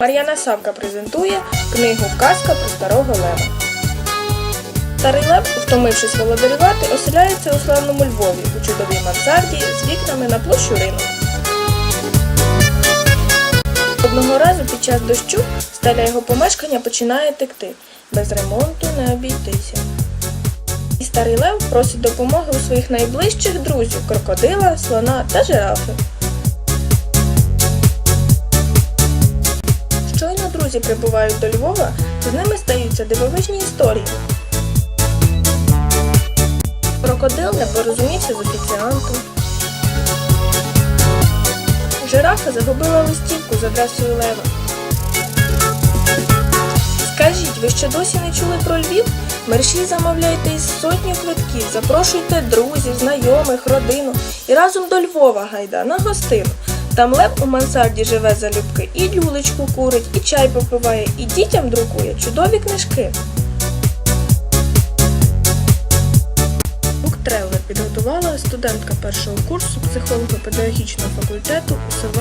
Мар'яна Савка презентує книгу Казка про старого лева. Старий лев, втомившись володарювати, оселяється у славному Львові у чудовій мансарді з вікнами на площу ринок. Одного разу під час дощу стеля його помешкання починає текти. Без ремонту не обійтися. І старий лев просить допомоги у своїх найближчих друзів крокодила, слона та жирафи. Друзі прибувають до Львова, з ними стаються дивовижні історії. Крокодил не порозумівся з офіціантом. Жирафа загубила листівку з адресою Лева. Скажіть, ви ще досі не чули про Львів? Мерші замовляйте із сотню квитків, запрошуйте друзів, знайомих, родину і разом до Львова гайда на гостину. Там лев у мансарді живе залюбки, і люлечку курить, і чай попиває, і дітям друкує чудові книжки. Буктрейлер підготувала студентка першого курсу психолого-педагогічного факультету УСВ